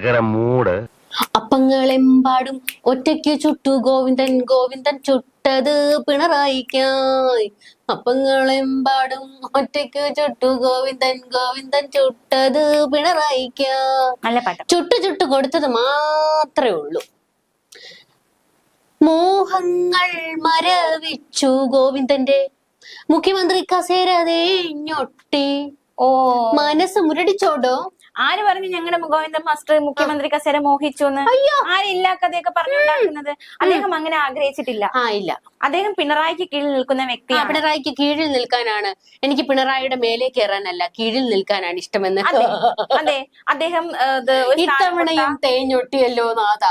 ഭയങ്കര മൂട്. അപ്പങ്ങളെമ്പാടും ഒറ്റയ്ക്ക് ചുട്ടു ഗോവിന്ദൻ ഗോവിന്ദൻ ചുട്ടത് പിണറായിക്കായി. അപ്പങ്ങളെമ്പാടും ഒറ്റയ്ക്ക് ചുട്ടു ഗോവിന്ദൻ ഗോവിന്ദൻ ചുട്ടത് നല്ല പാട്ട്. ചുട്ടു ചുട്ടു കൊടുത്തത് മാത്രമേ ഉള്ളൂ. മോഹങ്ങൾ മരവിച്ചു ഗോവിന്ദന്റെ. മുഖ്യമന്ത്രി കസേര ഞൊട്ടി ഓ. മനസ്സ് മുരടിച്ചോടോ? ആര് പറഞ്ഞു ഞങ്ങളുടെ ഗോവിന്ദൻ മാസ്റ്റർ മുഖ്യമന്ത്രി കസേര മോഹിച്ചു എന്ന് ആരില്ല കഥയൊക്കെ പറഞ്ഞുണ്ടാക്കുന്നത് അദ്ദേഹം അങ്ങനെ ആഗ്രഹിച്ചിട്ടില്ല. ആ ഇല്ല. അദ്ദേഹം പിണറായിക്ക് കീഴിൽ നിൽക്കുന്ന വ്യക്തി വ്യക്തിയാണ്. പിണറായിക്ക് കീഴിൽ നിൽക്കാനാണ്. എനിക്ക് പിണറായിയുടെ മേലെ കയറാനല്ല കീഴിൽ നിൽക്കാനാണ് ഇഷ്ടമെന്ന്. അതെ അദ്ദേഹം ഇത്തവണയും തേഞ്ഞൊട്ടിയല്ലോ നാഥ.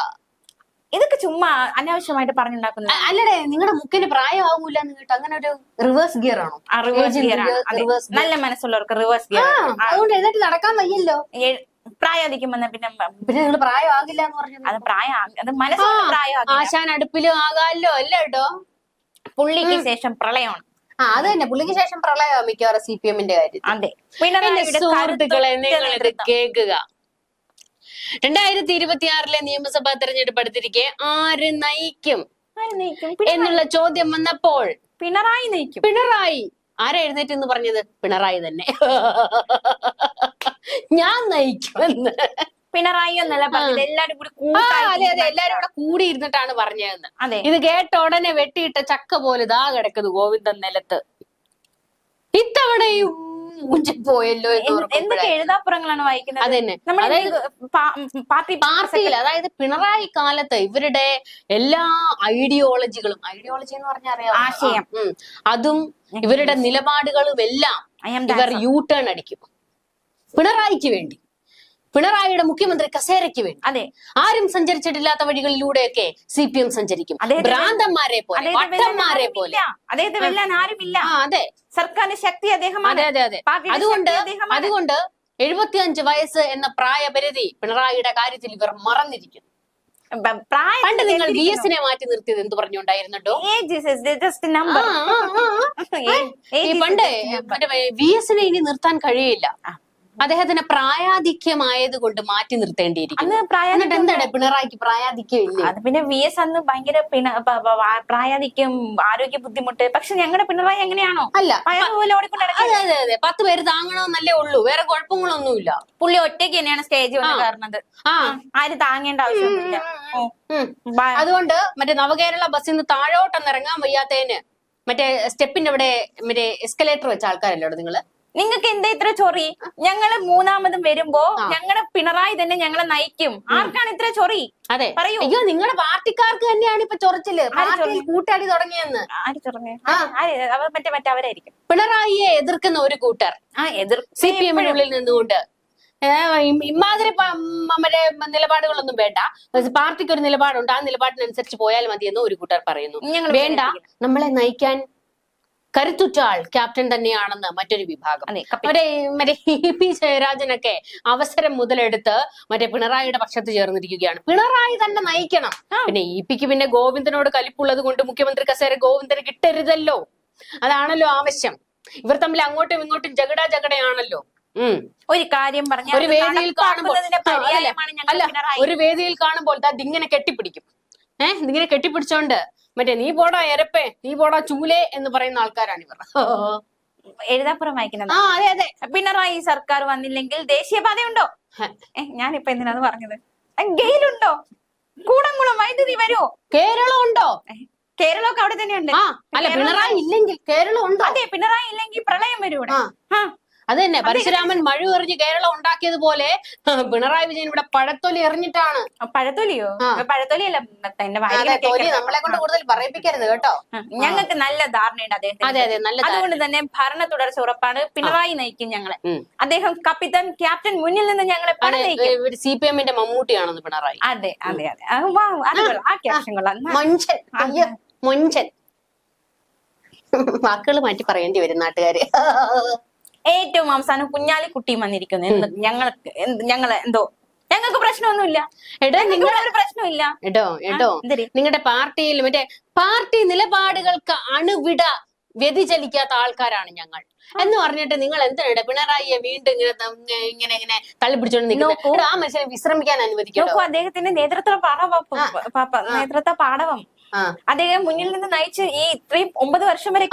ഇതൊക്കെ ചുമ്മാ അനാവശ്യമായിട്ട് പറഞ്ഞുണ്ടാക്കുന്നത്. അല്ലടെ നിങ്ങളുടെ മുക്കിന് പ്രായമാകൂല കേട്ടോ അങ്ങനെ ഒരു റിവേഴ്സ് ഗിയർ ആണോ? Reverse gear. നല്ല മനസ്സുള്ളവർക്ക് റിവേഴ്സ് ഗിയർ അതുകൊണ്ട് എഴുന്നേറ്റ് നടക്കാൻ വയ്യല്ലോ. പ്രായം വന്ന പിന്നെ പിന്നെ നിങ്ങൾ പ്രായമാകില്ല എന്ന് പറഞ്ഞു അത് പ്രായം അത് മനസ്സുകൊണ്ട് പ്രായം ആശാൻ അടുപ്പിലും ആകാമല്ലോ അല്ല കേട്ടോ പുള്ളിക്ക് ശേഷം പ്രളയമാണ്. ആ അത് തന്നെ. പുള്ളിക്ക് ശേഷം പ്രളയമാണ് മിക്കവാറും സി പി എമ്മിന്റെ കാര്യം അതെ. പിന്നെ സുഹൃത്തുക്കളെ കേൾക്കുക. രണ്ടായിരത്തി ഇരുപത്തി ആറിലെ നിയമസഭാ തെരഞ്ഞെടുപ്പ് അടുത്തിരിക്കെ ആര് നയിക്കും? എന്നുള്ള ചോദ്യം വന്നപ്പോൾ പിണറായി നയിക്കും. പിണറായി. ആരാ എഴുന്നേറ്റ് എന്ന് പറഞ്ഞത്? പിണറായി തന്നെ. ഞാൻ നയിക്കുമെന്ന്. പിണറായി എന്നല്ല പറഞ്ഞത്. എല്ലാരും കൂടി അതെ അതെ. എല്ലാരും കൂടെ കൂടി ഇരുന്നിട്ടാണ് പറഞ്ഞതെന്ന്. അതെ. ഇത് കേട്ട ഉടനെ വെട്ടിയിട്ട ചക്ക പോലെ ഇതാ കിടക്കുന്നു ഗോവിന്ദൻ നിലത്ത്. ഇത്തവണയും പോയല്ലോ എന്ത്- ഓർക്കുമ്പോഴാ. എന്തൊക്കെ എഴുതാപ്പുറങ്ങളാണ് വായിക്കുന്നത്? അതന്നെ. അതായത് പാർട്ടി പാർട്ടിയിൽ അതായത് പിണറായി കാലത്ത് ഇവരുടെ എല്ലാ ഐഡിയോളജികളും ഐഡിയോളജി എന്ന് പറഞ്ഞാൽ അറിയാം ആശയം. അതും ഇവരുടെ നിലപാടുകളും എല്ലാം ഇവർ യൂ ടേൺ അടിക്കും. പിണറായിക്ക് വേണ്ടി. പിണറായിയുടെ മുഖ്യമന്ത്രി കസേരയ്ക്ക് വേണ്ടി. അതെ. ആരും സഞ്ചരിച്ചിട്ടില്ലാത്ത വഴികളിലൂടെയൊക്കെ സി പി എം സഞ്ചരിക്കും ഭ്രാന്തന്മാരെ പോലെ വട്ടന്മാരെ. പോലെ. അദ്ദേഹത്തെ വെല്ലാൻ ആരുമില്ല അതെ. സർക്കാരിന്റെ ശക്തി അദ്ദേഹം അതെ അതെ അതെ. അതുകൊണ്ട്. അതുകൊണ്ട് എഴുപത്തിയഞ്ച് വയസ്സ് എന്ന പ്രായപരിധി പിണറായിയുടെ കാര്യത്തിൽ ഇവർ മറന്നിരിക്കുന്നു. പണ്ട് നിങ്ങൾ വി എസിനെ മാറ്റി നിർത്തിയത് എന്ത് പറഞ്ഞുണ്ടായിരുന്നുണ്ടോ പണ്ട് വി എസിനെ ഇനി നിർത്താൻ കഴിയില്ല. അദ്ദേഹത്തിന് പ്രായാധിക്യമായത് കൊണ്ട് മാറ്റി നിർത്തേണ്ടിയിരിക്കും എന്താണ് പിണറായിക്ക് പ്രായാധിക്യം ഇല്ല അത് പിന്നെ വി എസ് അന്ന് ഭയങ്കര പ്രായാധിക്യം ആരോഗ്യ ബുദ്ധിമുട്ട്. പക്ഷെ ഞങ്ങളുടെ പിണറായി എങ്ങനെയാണോ? അല്ല പയറ് പോലെ അതെ അതെ അതെ. പത്ത് പേര് താങ്ങണമെന്നല്ലേ ഉള്ളൂ. വേറെ കുഴപ്പങ്ങളൊന്നുമില്ല. പുള്ളി ഒറ്റയ്ക്ക് തന്നെയാണ് സ്റ്റേജ് വന്ന് കയറുന്നത്. ആ. ആരും താങ്ങേണ്ട ആവശ്യമൊന്നുമില്ല. അതുകൊണ്ട് മറ്റേ നവകേരള ബസ്സിൽ നിന്ന് താഴോട്ടൊന്നിറങ്ങാൻ വയ്യാത്തതിന് മറ്റേ സ്റ്റെപ്പിന്റെ അവിടെ മറ്റേ എസ്കലേറ്റർ വെച്ച ആൾക്കാരല്ലോ നിങ്ങൾ? നിങ്ങൾക്ക് എന്താ ഇത്ര ചൊറി? ഞങ്ങൾ മൂന്നാമതും വരുമ്പോ ഞങ്ങളെ പിണറായി തന്നെ ഞങ്ങളെ നയിക്കും. ആർക്കാണ് ഇത്ര ചൊറി? അതെ. പറയൂ. അയ്യോ നിങ്ങളുടെ പാർട്ടിക്കാർക്ക് തന്നെയാണ് ഇപ്പൊ ചൊറച്ചിൽ. പാർട്ടിയിൽ കൂട്ടടി തുടങ്ങിയെന്ന്. ആര് അവർ മറ്റേ മറ്റേ അവരായിരിക്കും. പിണറായിയെ എതിർക്കുന്ന ഒരു കൂട്ടർ. ആ എതിർ സി പി എമ്മിനുള്ളിൽ നിന്നുകൊണ്ട്. ഇമാതിരി പ- നിലപാടുകളൊന്നും വേണ്ട. പാർട്ടിക്ക് ഒരു നിലപാടുണ്ട്. ആ നിലപാടിനനുസരിച്ച് പോയാൽ മതിയെന്ന് ഒരു കൂട്ടർ പറയുന്നു. വേണ്ട. നമ്മളെ നയിക്കാൻ കരുത്തുറ്റ ആൾ ക്യാപ്റ്റൻ തന്നെയാണെന്ന് മറ്റൊരു വിഭാഗം. മറ്റേ മറ്റേ ഇ പി ജയരാജനൊക്കെ അവസരം മുതലെടുത്ത് മറ്റേ പിണറായിയുടെ പക്ഷത്ത് ചേർന്നിരിക്കുകയാണ്. പിണറായി തന്നെ നയിക്കണം. പിന്നെ ഇ പിക്ക് പിന്നെ ഗോവിന്ദനോട് കലിപ്പുള്ളത് കൊണ്ട് മുഖ്യമന്ത്രി കസേര ഗോവിന്ദന് കിട്ടരുതല്ലോ. അതാണല്ലോ ആവശ്യം. ഇവർ തമ്മിൽ അങ്ങോട്ടും ഇങ്ങോട്ടും ജഗട ജഗടയാണല്ലോ. ഉം. ഒരു കാര്യം പറഞ്ഞ ഒരു വേദിയിൽ കാണുമ്പോൾ അല്ല ഒരു വേദിയിൽ കാണുമ്പോൾ ഇങ്ങനെ കെട്ടിപ്പിടിക്കും. ഏഹ് ഇതിങ്ങനെ കെട്ടിപ്പിടിച്ചോണ്ട് മറ്റേ നീ പോടാ എരപ്പേ നീ പോടാ ചൂലേ എന്ന് പറയുന്ന ആൾക്കാരാണ് ഇവർ. എഴുതാപ്പുറം വായിക്കുന്നത്. ആ അതെ അതെ. പിണറായി സർക്കാർ വന്നില്ലെങ്കിൽ ദേശീയപാത ഉണ്ടോ ഞാനിപ്പോ എന്തിനാണ് പറഞ്ഞത്? ഗെയിലുണ്ടോ? കൂടംകുളം വൈദ്യുതി വരുമോ കേരളം ഉണ്ടോ? കേരളമൊക്കെ അവിടെ തന്നെയുണ്ട്. അല്ല പിണറായി ഇല്ലെങ്കിൽ കേരളം ഉണ്ടോ? അതെ പിണറായി ഇല്ലെങ്കിൽ പ്രളയം വരും ഇവിടെ അത്. തന്നെ പരശുരാമൻ മഴ എറിഞ്ഞ് കേരളം ഉണ്ടാക്കിയത് പോലെ പിണറായി വിജയൻ ഇവിടെ പഴത്തൊലി എറിഞ്ഞിട്ടാണ്. പഴത്തൊലിയോ. പഴത്തൊലിയല്ല തൊലി നമ്മളെ കൊണ്ട് കൂടുതൽ പറയിപ്പിക്കരുത് കേട്ടോ. ഞങ്ങൾക്ക് നല്ല ധാരണയുണ്ട് അദ്ദേഹം അതെ അതെ നല്ല അതുകൊണ്ട് തന്നെ ഭരണ തുടർച്ച ഉറപ്പാണ്. പിണറായി നയിക്കും ഞങ്ങളെ. അദ്ദേഹം കപ്പിത്തൻ ക്യാപ്റ്റൻ മുന്നിൽ നിന്ന് ഞങ്ങളെ സി പി എമ്മിന്റെ മമ്മൂട്ടിയാണെന്ന് പിണറായി. അതെ അതെ അതെ. ആ, വാ, കൊള്ളാം. ക്യാപ്ഷൻ മൊഞ്ചൻ. വാക്കുകൾ മാറ്റി പറയേണ്ടി വരും നാട്ടുകാര്. ഏറ്റവും അവസാനം കുഞ്ഞാലിക്കുട്ടി വന്നിരിക്കുന്നു. എന്ത് ഞങ്ങൾ ഞങ്ങൾ എന്തോ ഞങ്ങൾക്ക് പ്രശ്നമൊന്നുമില്ല. എടോ നിങ്ങൾ ഒരു പ്രശ്നമില്ല എടോ എടോ? നിങ്ങളുടെ പാർട്ടിയിൽ മറ്റേ പാർട്ടി നിലപാടുകൾക്ക് അണുവിട വ്യതിചലിക്കാത്ത ആൾക്കാരാണ് ഞങ്ങൾ. എന്ന് പറഞ്ഞിട്ട് നിങ്ങൾ എന്തിനാ പിണറായിയെ വീണ്ടും ഇങ്ങനെ ഇങ്ങനെ ഇങ്ങനെ തള്ളിപ്പിടിച്ചോണ്ട് നോക്കൂ. നിൽക്കുന്നത് ആ മനുഷ്യനെ വിശ്രമിക്കാൻ അനുവദിക്കും അദ്ദേഹത്തിന്റെ നേതൃത്വ പാഠവം നേതൃത്വ പാഠവം. അദ്ദേഹം മുന്നിൽ നിന്ന് നയിച്ച് ഈ ഇത്രയും ഒമ്പത് വർഷം വരെ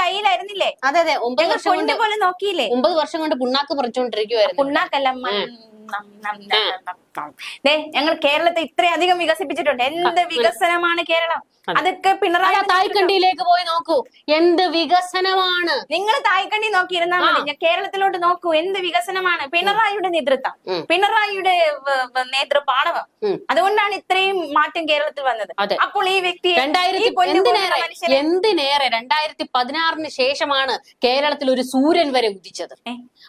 കയ്യിലായിരുന്നില്ലേ? അതെ അതെ ഒമ്പത് വർഷം കൊണ്ട് പോലെ നോക്കിയില്ലേ? ഒമ്പത് വർഷം കൊണ്ട് പുണ്ണാക്ക് പറിച്ചോണ്ടിരിക്കുവായിരുന്നു. പുണ്ണാക്കല്ല മ- നം, നം, നം, നം, നം. ദേ ഞങ്ങൾ കേരളത്തെ ഇത്രയധികം വികസിപ്പിച്ചിട്ടുണ്ട്. എന്ത് വികസനമാണ് കേരളം? അതൊക്കെ പിണറായി തായ്ക്കണ്ടിയിലേക്ക് പോയി നോക്കൂ. എന്ത് വികസനമാണ്? നിങ്ങൾ തായ്ക്കണ്ടി നോക്കിയിരുന്നാൽ മതി. കേരളത്തിലോട്ട് നോക്കൂ. എന്ത് വികസനമാണ്? പിണറായിയുടെ നേതൃത്വം. പിണറായിയുടെ നേതൃപാണവം നേതൃപാടവം. അതുകൊണ്ടാണ് ഇത്രയും മാറ്റം കേരളത്തിൽ വന്നത്. അപ്പോൾ ഈ വ്യക്തി രണ്ടായിരത്തി എന്തിനേറെ രണ്ടായിരത്തി പതിനാറിന് ശേഷമാണ് കേരളത്തിൽ ഒരു സൂര്യൻ വരെ ഉദിച്ചത്.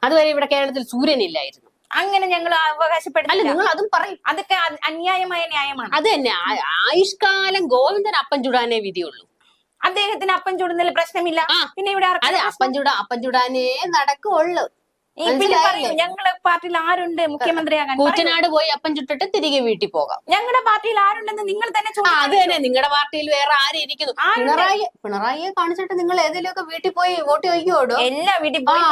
അതുവരെ ഇവിടെ കേരളത്തിൽ സൂര്യൻ ഇല്ലായിരുന്നു. അങ്ങനെ ഞങ്ങൾ അല്ല അവകാശപ്പെടുന്നില്ല നിങ്ങൾ അതും പറയും. അതൊക്കെ അന്യായമായ ന്യായമാണ്. അത് തന്നെ. ആയുഷ്കാലം ഗോവിന്ദൻ അപ്പൻ ചുടാനേ വിധിയുള്ളൂ. അദ്ദേഹത്തിന് അപ്പൻ ചുടുന്നതിൽ പ്രശ്നമില്ല. പിന്നെ ഇവിടെ അപ്പൻ അതെ അപ്പം ചുടാ അപ്പം ചുടാനേ നടക്കുള്ളൂ. ഞങ്ങളെ പാർട്ടിയിൽ ആരുണ്ട് മുഖ്യമന്ത്രിയാകാൻ. കൂറ്റനാട് പോയി അപ്പം ചുട്ടിട്ട് തിരികെ വീട്ടിൽ പോകാം ഞങ്ങളുടെ പാർട്ടിയിൽ ആരുണ്ടെന്ന് നിങ്ങൾ തന്നെ അത് തന്നെ നിങ്ങളുടെ പാർട്ടിയിൽ വേറെ ആരും ഇരിക്കുന്നു ആരുണ്ട്? പിണറായി പിണറായിയെ കാണിച്ചിട്ട് നിങ്ങൾ ഏതെങ്കിലുമൊക്കെ വീട്ടിൽ പോയി വോട്ട് ചോദിക്കുവോടോ എല്ലാ വീട്ടിൽ പോയി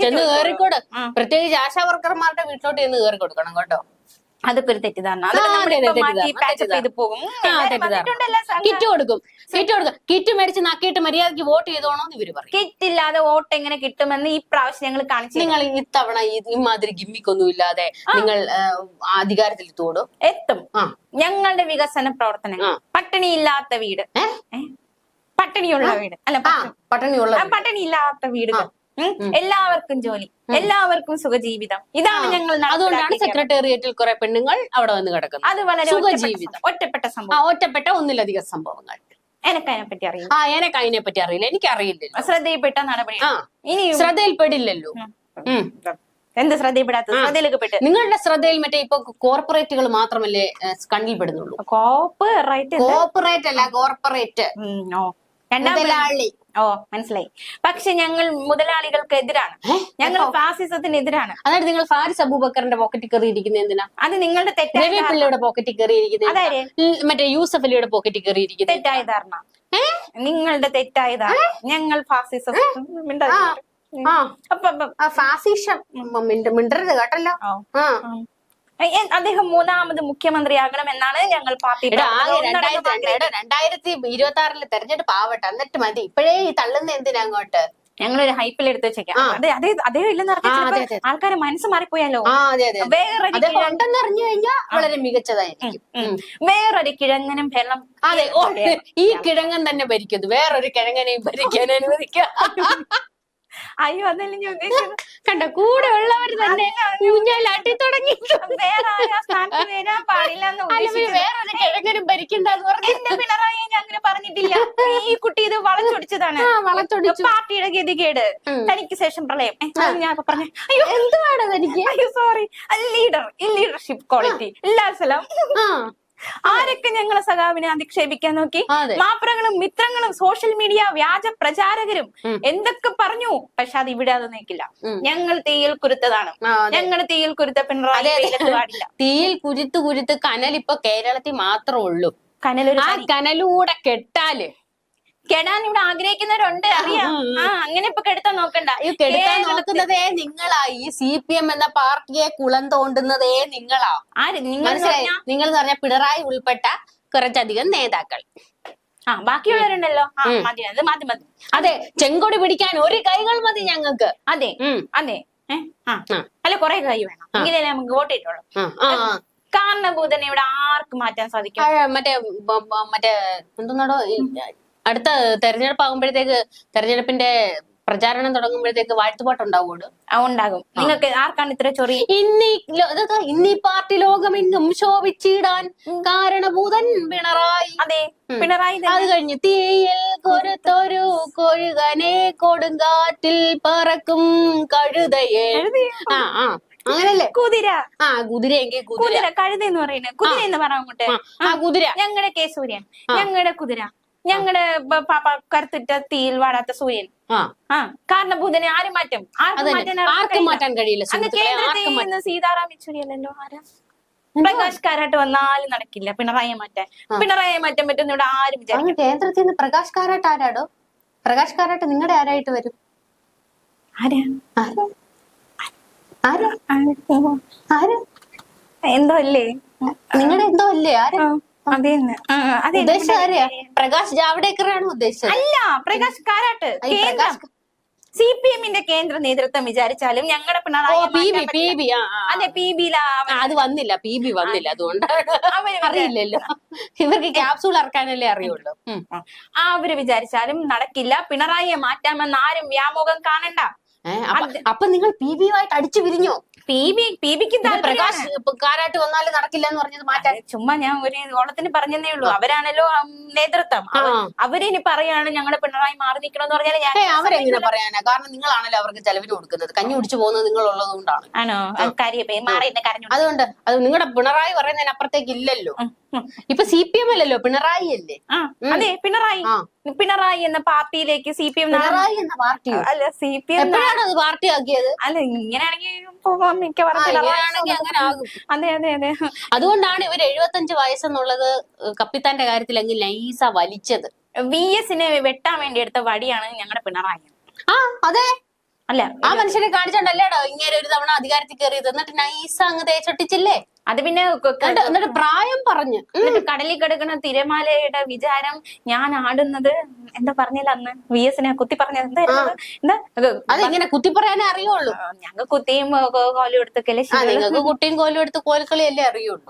ചെന്ന്. കേറിക്കോട്. പ്രത്യേകിച്ച് ആശാ വർക്കർമാരുടെ വീട്ടിലോട്ട് ചെന്ന് കയറി കൊടുക്കണം കേട്ടോ അതൊക്കെ ഒരു തെറ്റിദ്ധാരണ. പോകും. കിറ്റ് കൊടുക്കും. കിറ്റ് കൊടുക്കും. കിറ്റ് മേടിച്ച് നക്കിയിട്ട് മര്യാദയ്ക്ക് വോട്ട് ചെയ്തോണോന്ന് ഇവർ പറയും. കിറ്റില്ലാതെ വോട്ട് എങ്ങനെ കിട്ടുമെന്ന് ഈ പ്രാവശ്യം ഞങ്ങൾ കാണിച്ചു നിങ്ങൾ ഇത്തവണ ഇമാതിരി ഗിമ്മിക്കൊന്നും ഇല്ലാതെ നിങ്ങൾ അധികാരത്തിൽ തോടും എത്തും. ഞങ്ങളുടെ വികസന പ്രവർത്തനങ്ങൾ. പട്ടിണിയില്ലാത്ത വീട്? പട്ടിണിയുള്ള വീട്. അല്ല പട്ടിണിയുള്ള പട്ടിണിയില്ലാത്ത വീടുകൾ. എല്ലാവർക്കും ജോലി എല്ലാവർക്കും സുഖജീവിതം. ഇതാണ് ഞങ്ങൾ അതുകൊണ്ടാണ് സെക്രട്ടേറിയറ്റിൽ കുറെ പെണ്ണുങ്ങൾ അവിടെ വന്ന് കിടക്കുന്നത്. അത് വളരെ സുഖജീവിതം. ഒറ്റപ്പെട്ട സംഭവം. ഒറ്റപ്പെട്ട ഒന്നിലധികം സംഭവങ്ങൾ. എനിക്ക് അതിനെ പറ്റി അറിയില്ല. ആ എനക്ക് അതിനെ പറ്റി അറിയില്ല. എനിക്ക് അറിയില്ലല്ലോ. ശ്രദ്ധയിൽപ്പെട്ട നടപടി. ആ ഇനി ശ്രദ്ധയിൽപ്പെടില്ലല്ലോ. എന്ത് ശ്രദ്ധയിൽപ്പെടാത്ത ശ്രദ്ധയിലേക്ക് പെട്ട്. നിങ്ങളുടെ ശ്രദ്ധയിൽ മറ്റേ ഇപ്പൊ കോർപ്പറേറ്റുകൾ മാത്രമല്ലേ കണ്ണിൽ പെടുന്നുള്ളൂ കോപ്പ് റൈറ്റ് കോർപ്പറേറ്റ് അല്ല കോർപ്പറേറ്റ്. രണ്ടാം മുതലാളി. ഓ മനസ്സിലായി. പക്ഷെ ഞങ്ങൾ മുതലാളികൾക്ക് എതിരാണ്. ഞങ്ങൾ ഫാസിസത്തിന് എതിരാണ് അതായത് നിങ്ങൾ ഫാരിസ് അബൂബക്കറിന്റെ പോക്കറ്റിൽ കയറിയിരിക്കുന്നത് എന്തിനാ? അത് നിങ്ങളുടെ തെറ്റായ പിള്ളയുടെ പോക്കറ്റിൽ കയറിയിരിക്കുന്നത് അതായത് മറ്റേ യൂസഫ് അലിയുടെ പോക്കറ്റിൽ കയറിയിരിക്കുന്നത് തെറ്റായ ധാരണ. നിങ്ങളുടെ തെറ്റായ ധാരണ. ഞങ്ങൾ ഫാസിസം മിണ്ടരുത് കേട്ടല്ലോ. അദ്ദേഹം മൂന്നാമത് മുഖ്യമന്ത്രിയാകണം എന്നാണ് ഞങ്ങൾ പാർട്ടി രണ്ടായിരത്തി ഇരുപത്തി ആറിൽ തെരഞ്ഞെടുപ്പ് ആവട്ടെ എന്നിട്ട് മതി. ഇപ്പോഴേ ഈ തള്ളുന്ന എന്തിനാ അങ്ങോട്ട്? ഞങ്ങളൊരു ഹൈപ്പിൽ എടുത്ത് വെച്ചേക്കാം. അതെ അതെ അതേ ഇല്ലെന്ന്. ആൾക്കാരെ മനസ്സ് മാറിപ്പോയാലോ. വേറൊരു അദ്ദേഹം കഴിഞ്ഞാൽ വളരെ മികച്ചതായിരിക്കും. വേറൊരു കിഴങ്ങനും വെള്ളം അതെ ഈ കിഴങ്ങൻ തന്നെ ഭരിക്കുന്നു. വേറൊരു കിഴങ്ങനെയും ഭരിക്കാൻ അനുവദിക്കാം. അയ്യോ അതല്ല ഞാൻ ഉദ്ദേശിച്ചത്? കണ്ട കൂടെ ഉള്ളവർ തന്നെ ഊഞ്ഞാലാട്ടി തുടങ്ങി. വേറെ ആരും ആ സ്ഥാനത്ത് വരാൻ പാടില്ല എന്ന് അല്ല പിന്നെ വേറൊരു കിഴങ്ങനും ഭരിക്കണ്ടെന്ന് പറഞ്ഞു. എന്റെ പിണറായി ഞാൻ അങ്ങനെ പറഞ്ഞിട്ടില്ല. ഈ കുട്ടി ഇത് വളച്ചൊടിച്ചതാണ്. ആ, വളച്ചൊടിച്ചു. പാർട്ടിയുടെ ഗതികേട്. ഉം. തനിക്ക് ശേഷം പ്രളയം. ഏ, അത് ഞാൻ ഇപ്പൊ പറഞ്ഞ. അയ്യോ. എന്തുവാണ് തനിക്ക്? അയ്യോ സോറി ലീഡർ ലീഡർഷിപ്പ് ക്വാളിറ്റി എല്ലാ സ്ഥലം ആ. ആരൊക്കെ ഞങ്ങളെ സഖാവിനെ അധിക്ഷേപിക്കാൻ നോക്കി? മാപ്രങ്ങളും മിത്രങ്ങളും സോഷ്യൽ മീഡിയ വ്യാജ പ്രചാരകരും. എന്തൊക്കെ പറഞ്ഞു? പക്ഷെ അത് ഇവിടെ അത് നിൽക്കില്ല. ഞങ്ങൾ തീയിൽ കുരുത്തതാണ്. ഞങ്ങൾ തീയിൽ കുരുത്ത പിണറായി. പാടില്ല. തീയിൽ കുരുത്ത് കുരുത്ത് കനൽ ഇപ്പൊ കേരളത്തിൽ മാത്രമേ ഉള്ളൂ. കനലൂടെ കെട്ടാൽ കെടാൻ ഇവിടെ ആഗ്രഹിക്കുന്നവരുണ്ട്. അറിയാം. ആ അങ്ങനെ ഇപ്പൊ കെടുത്താൻ നോക്കണ്ട. കേരളത്തിൽ- നോക്കുന്നതേ നിങ്ങളാ. ഈ സി പി എം എന്ന പാർട്ടിയെ കുളം തോണ്ടുന്നതേ നിങ്ങളാ. ആര്? നിങ്ങൾ നിങ്ങൾ എന്ന് പറഞ്ഞ പിണറായി ഉൾപ്പെട്ട കുറച്ചധികം നേതാക്കൾ. ആ ബാക്കിയുള്ളവരുണ്ടല്ലോ. മതി അത് മതി മതി. അതെ ചെങ്കൊടി പിടിക്കാൻ ഒരു കൈകൾ മതി ഞങ്ങൾക്ക്. അതെ. അതെ. അല്ല കുറെ കൈ വേണം. എങ്കിലേ നമുക്ക് വോട്ട് ചെയ്തോളൂ. കാരണഭൂതനെ ഇവിടെ ആർക്ക് മാറ്റാൻ സാധിക്കും? മറ്റേ മറ്റേ എന്തെന്നാടോ അടുത്ത തെരഞ്ഞെടുപ്പ് ആകുമ്പോഴത്തേക്ക് തെരഞ്ഞെടുപ്പിന്റെ പ്രചാരണം തുടങ്ങുമ്പോഴത്തേക്ക് ആ, ഉണ്ടാകും. നിങ്ങൾക്ക് ആർക്കാണ് ഇത്ര ചൊറി? ഇന്നീ ഇന്നീ പാർട്ടി ലോകമെങ്ങും ശോഭിച്ചിടാൻ കാരണഭൂതൻ പിണറായി. അതെ പിണറായി. അത് കഴിഞ്ഞു തീയിൽ കൊരുത്തൊരു കൊഴുകനെ കൊടുങ്കാറ്റിൽ പറക്കും കഴുതയെ. ആ ആ അങ്ങനല്ലേ? കുതിര. ആ കുതിര കുതിര. കഴുത എന്ന് പറയുന്നത്. കുതിര എന്ന് പറയാൻ ആ, കുതിര. ഞങ്ങളുടെ കെ സൂര്യൻ. ഞങ്ങളുടെ കുതിര. ഞങ്ങളുടെ പാപ്പ കറുത്തിട്ട തീയിൽ വാടാത്ത സൂര്യൻ. ആ. കാരണം കാരണഭൂതനെ ആരും മാറ്റും. ആർക്കും മാറ്റാൻ കഴിയില്ല. അന്ന് കേന്ദ്രത്തിൽ നിന്ന് സീതാറാം യെച്ചൂരി അല്ലല്ലോ ആരാ പ്രകാശ് കാരാട്ട് വന്നാലും നടക്കില്ല. പിണറായി മാറ്റാൻ. പിണറായി മാറ്റാൻ പറ്റുന്ന ഇവിടെ ആരും വിചാരിക്കും അങ്ങ് കേന്ദ്രത്തിൽ നിന്ന് പ്രകാശ് കാരാട്ട് ആരാടോ? പ്രകാശ് കാരാട്ട് നിങ്ങളുടെ ആരായിട്ട് വരും? ആരാ? ആരാ? ആരാ? എന്തോ അല്ലേ? നിങ്ങളുടെ എന്തോ അല്ലേ? ആരാ? അതേന്ന്. ആ, അതെ ഉദ്ദേശിച്ചത് ആരെയാ? പ്രകാശ് ജാവ്ഡേക്കറാണ് ഉദ്ദേശിച്ചത്. അല്ല പ്രകാശ് കാരാട്ട് സി പി എമ്മിന്റെ കേന്ദ്ര നേതൃത്വം വിചാരിച്ചാലും ഞങ്ങളുടെ പിണറായി ബി പി ബി. അതെ പി ബിയിലാ ആ, അത് വന്നില്ല പി ബി വന്നില്ല അതുകൊണ്ട് അറിയില്ലല്ലോ. ഇവർക്ക് ക്യാപ്സൂൾ ഇറക്കാനല്ലേ അറിയുള്ളൂ. ആ അവർ വിചാരിച്ചാലും നടക്കില്ല. പിണറായിയെ മാറ്റാമെന്ന് ആരും വ്യാമോഹം കാണണ്ട. അപ്പൊ നിങ്ങൾ പി ബിയുമായിട്ട് അടിച്ചു പിരിഞ്ഞോ പി ബി പി ബിക്ക് പ്രകാശ് കാരാട്ട് വന്നാലും നടക്കില്ല എന്ന് പറഞ്ഞത് മാറ്റാൻ. ചുമ്മാ ഞാൻ ഒരു ഓണത്തിന് പറഞ്ഞതേ ഉള്ളൂ. അവരാണല്ലോ നേതൃത്വം. അവരിനി പറയാണ് ഞങ്ങളെ പിണറായി മാറി നിൽക്കണമെന്ന് പറഞ്ഞാൽ ഞാൻ അവരെങ്ങനെ പറയാനാ? കാരണം നിങ്ങളാണല്ലോ അവർക്ക് ചെലവിന് കൊടുക്കുന്നത്. കഞ്ഞി കുടിച്ചു പോകുന്നത് നിങ്ങളുള്ളത് കൊണ്ടാണ്. ആണോ? മാറി അതുകൊണ്ട് അത് നിങ്ങളുടെ പിണറായി പറയുന്നതിന് അപ്പുറത്തേക്ക് ഇല്ലല്ലോ ഇപ്പൊ സി പി എം അല്ലല്ലോ പിണറായി അല്ലേ അതെ പിണറായി. പിണറായി എന്ന പാർട്ടിയിലേക്ക് സി പി എം പിണറായി എന്ന പാർട്ടി അല്ല സി പി എം എപ്പോഴാണ് അത് പാർട്ടി ആക്കിയത് അല്ല ഇങ്ങനെയാണെങ്കിൽ മിക്കവാറും പിണറായി അതെ അതെ അതെ. അതുകൊണ്ടാണ് ഇവർ എഴുപത്തഞ്ച് വയസ്സെന്നുള്ളത് കപ്പിത്താന്റെ കാര്യത്തിൽ അങ്ങ് ലൈസ വലിച്ചത്. വി എസിനെ വെട്ടാൻ വേണ്ടി എടുത്ത വടിയാണ് ഞങ്ങളുടെ പിണറായി. ആ അതെ. അല്ല ആ മനുഷ്യനെ കാണിച്ചോണ്ടല്ലേടോ ഇങ്ങനെ ഒരു തവണ അധികാരത്തിൽ കയറിയത് എന്നിട്ട് നൈസ അങ്ങ് തേച്ചൊട്ടിച്ചില്ലേ? അത് പിന്നെ എന്നിട്ട് പ്രായം പറഞ്ഞു. എന്നിട്ട് കടലിൽ കിടക്കുന്ന തിരമാലയുടെ വിചാരം ഞാൻ ആടുന്നത് എന്താ പറഞ്ഞില്ല അന്ന്? വി എസിനെ കുത്തി പറഞ്ഞത് എന്തായിരുന്നു എന്താ? അത് ഇങ്ങനെ കുത്തി പറയാനേ അറിയുള്ളൂ. ഞങ്ങൾ കുത്തിയും കോലും എടുത്തൊക്കെ ആ നിങ്ങൾക്ക് കുട്ടിയും കോലും എടുത്ത് കോൽക്കളിയല്ലേ അറിയുള്ളൂ.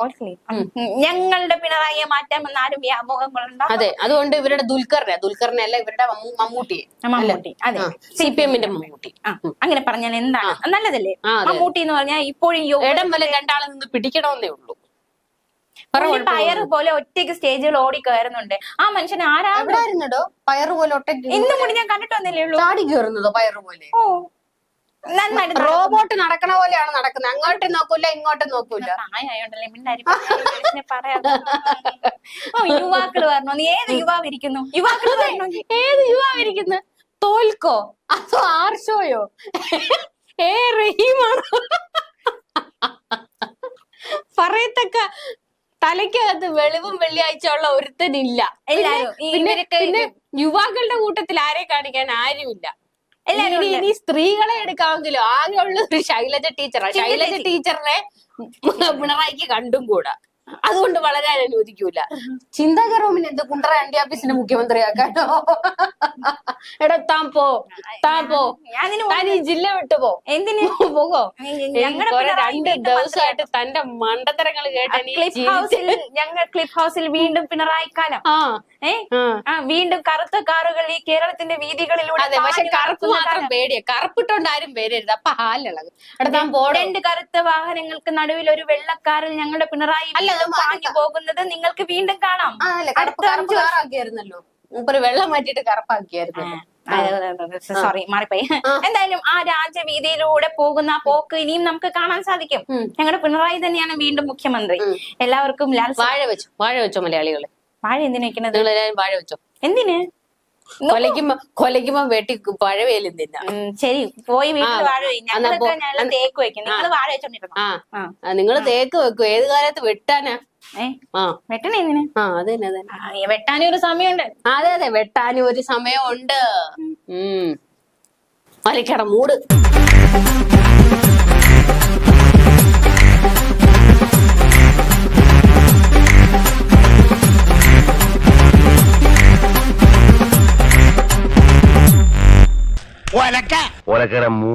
ഞങ്ങളുടെ പിണറായിയെ മാറ്റാമെന്ന് ആരും വ്യാമോഹങ്ങളുണ്ടോ? അതെ അതുകൊണ്ട് ഇവരുടെ ദുൽഖറിനെ ദുൽഖറിനെ അല്ല ഇവരുടെ മമ്മൂ- മമ്മൂട്ടിയെ മമ്മൂട്ടി. അതെ. സി പി എമ്മിന്റെ മമ്മൂട്ടി. അങ്ങനെ പറഞ്ഞാൽ എന്താണ്? നല്ലതല്ലേ? മമ്മൂട്ടി എന്ന് പറഞ്ഞാൽ ഇപ്പോഴും ഇടം വല്ല രണ്ടാളെ നിന്ന് പിടിക്കണമെന്നേ ഉള്ളൂ. പയറ് പോലെ ഒറ്റയ്ക്ക് സ്റ്റേജുകൾ ഓടി കയറുന്നുണ്ട്. ആ മനുഷ്യൻ ആരാ എവിടെ ആയിരുന്നടോ? പയറ് പോലെ ഒറ്റയ്ക്ക് ഇന്നും മുടി ഞാൻ കണ്ടിട്ട് വന്നില്ലേ ഉള്ളൂ? ചാടി കയറുന്നതോ പയറ് പോലെ? ഓ നന്നായിട്ട് റോബോട്ട് നടക്കണ പോലെയാണ് നടക്കുന്നത്. അങ്ങോട്ടും നോക്കൂല ഇങ്ങോട്ടും നോക്കൂല. ഓ യുവാക്കൾ പറഞ്ഞു നീ ഏത് യുവാവ് ഇരിക്കുന്നു? യുവാക്കൾ ഏത് ഇരിക്കുന്നു? തോൽക്കോ? അതോ ആർഷോയോ? ഏ റഹീമാണോ? പറയത്തക്ക തലയ്ക്കകത്ത് വെളിവും വെള്ളിയാഴ്ച ഉള്ള ഒരുത്തനില്ല. പിന്നെ യുവാക്കളുടെ കൂട്ടത്തിൽ ആരെ കാണിക്കാൻ ആരുമില്ല. എല്ലാരും ഇനി സ്ത്രീകളെ എടുക്കാമെങ്കിലും ആകെ ഉള്ള ഒരു ശൈലജ ടീച്ചറാണ് ശൈലജ ടീച്ചറിനെ പിണറായിക്ക് കണ്ടും കൂടാ. അതുകൊണ്ട് വളരാൻ അനുവദിക്കൂല. ചിന്താകർമ്മിന് എന്ത് കുണ്ടറ ആന്റിയാപ്പീസിന്റെ മുഖ്യമന്ത്രിയാക്കാനോ? എടാ താൻ പോ. താൻ പോ. താൻ ഈ ജില്ല വിട്ടു പോ. എന്തിനു? പോകോ രണ്ട് ദിവസമായിട്ട് തന്റെ മണ്ടത്തരങ്ങൾ കേട്ട ക്ലിഫ് ഹൗസിൽ ഞങ്ങൾ ക്ലിഫ് ഹൗസിൽ വീണ്ടും പിണറായി കാലം. ആ. ഏ? വീണ്ടും കറുത്ത കാറുകൾ ഈ കേരളത്തിന്റെ വീതികളിലൂടെ അതെ പക്ഷെ കറുപ്പ് മാത്രം പേടിയ. കറുപ്പിട്ടോണ്ട് ആരും പേരരുത് അപ്പൊ ഹാലിളകും എടാ താൻ രണ്ട് കറുത്ത വാഹനങ്ങൾക്ക് നടുവിൽ ഒരു വെള്ളക്കാരൻ ഞങ്ങളുടെ പിണറായി അല്ല, പോകുന്നത് നിങ്ങൾക്ക് വീണ്ടും കാണാം. അടുത്ത അഞ്ചു കാറാക്കിയായിരുന്നല്ലോ മൂപ്പര് വെള്ളം മാറ്റിയിട്ട് കറുപ്പാക്കിയായിരുന്നു സോറി മാറിപ്പോയി എന്തായാലും ആ രാജവീതിയിലൂടെ പോകുന്ന ആ പോക്ക് ഇനിയും നമുക്ക് കാണാൻ സാധിക്കും. ഞങ്ങളുടെ പിണറായി തന്നെയാണ് വീണ്ടും മുഖ്യമന്ത്രി. എല്ലാവർക്കും വാഴ വെച്ചു വാഴ വെച്ചോ മലയാളികൾ? വാഴ എന്തിനു വെക്കണത്? വാഴ വെച്ചോ എന്തിന്? കൊലയ്ക്കുമ്പോ കൊലയ്ക്കുമ്പോ വെട്ടി പഴവേലും തിന്നാ. ശരി. പോയി വീട്ടിൽ വാഴ ഞങ്ങൾ തേക്ക് വെക്കും. നിങ്ങൾ വാഴ വെച്ചോണ്ടിരുന്നു? ആ. നിങ്ങൾ നിങ്ങൾ തേക്ക് വെക്കും. ഏത് കാലത്ത് വെട്ടാനാ? വെട്ടണേ ആ അത് തന്നെ തന്നെ വെട്ടാനും ഒരു സമയമുണ്ട്. അതെ അതെ. വെട്ടാനും ഒരു സമയമുണ്ട്. ഉം. വലിക്കട മൂട്. உலக்க உலக்கிற மூ